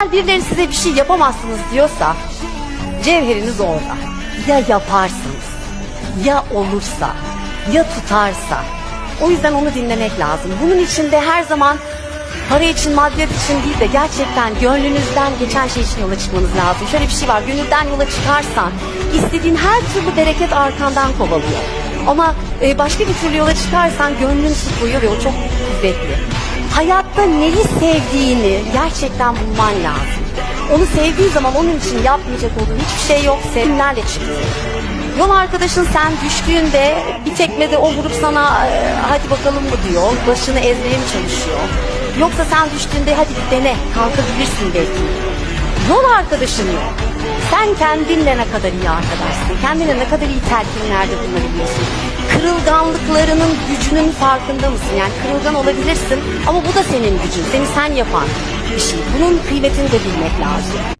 Birileri size bir şey yapamazsınız diyorsa cevheriniz orada. Ya yaparsınız, ya olursa, ya tutarsa. O yüzden onu dinlemek lazım. Bunun için de her zaman para için, maddiyat için değil de gerçekten gönlünüzden geçen şey için yola çıkmanız lazım. Şöyle bir şey var, gönülden yola çıkarsan istediğin her türlü bereket arkandan kovalıyor. Ama e, başka bir türlü yola çıkarsan gönlün sıkılıyor ve o çok kuvvetli. Hayatta neyi sevdiğini gerçekten bulman lazım. Onu sevdiği zaman onun için yapmayacak olduğun hiçbir şey yok. Sevimlerle çıkıyor. Yol arkadaşın sen düştüğünde bir tekmede o vurup sana "E, hadi bakalım mı diyor. Başını ezmeye mi çalışıyor? Yoksa sen düştüğünde hadi bir dene kalkabilirsin belki. Yol arkadaşın yok. Sen kendinle ne kadar iyi arkadaşsın. Kendine ne kadar iyi telkinlerde bulunabiliyorsun. Kırılganlıklarının gücünün farkında mısın? Yani kırılgan olabilirsin ama bu da senin gücün. Seni sen yapan bir şey. Bunun kıymetini de bilmek lazım.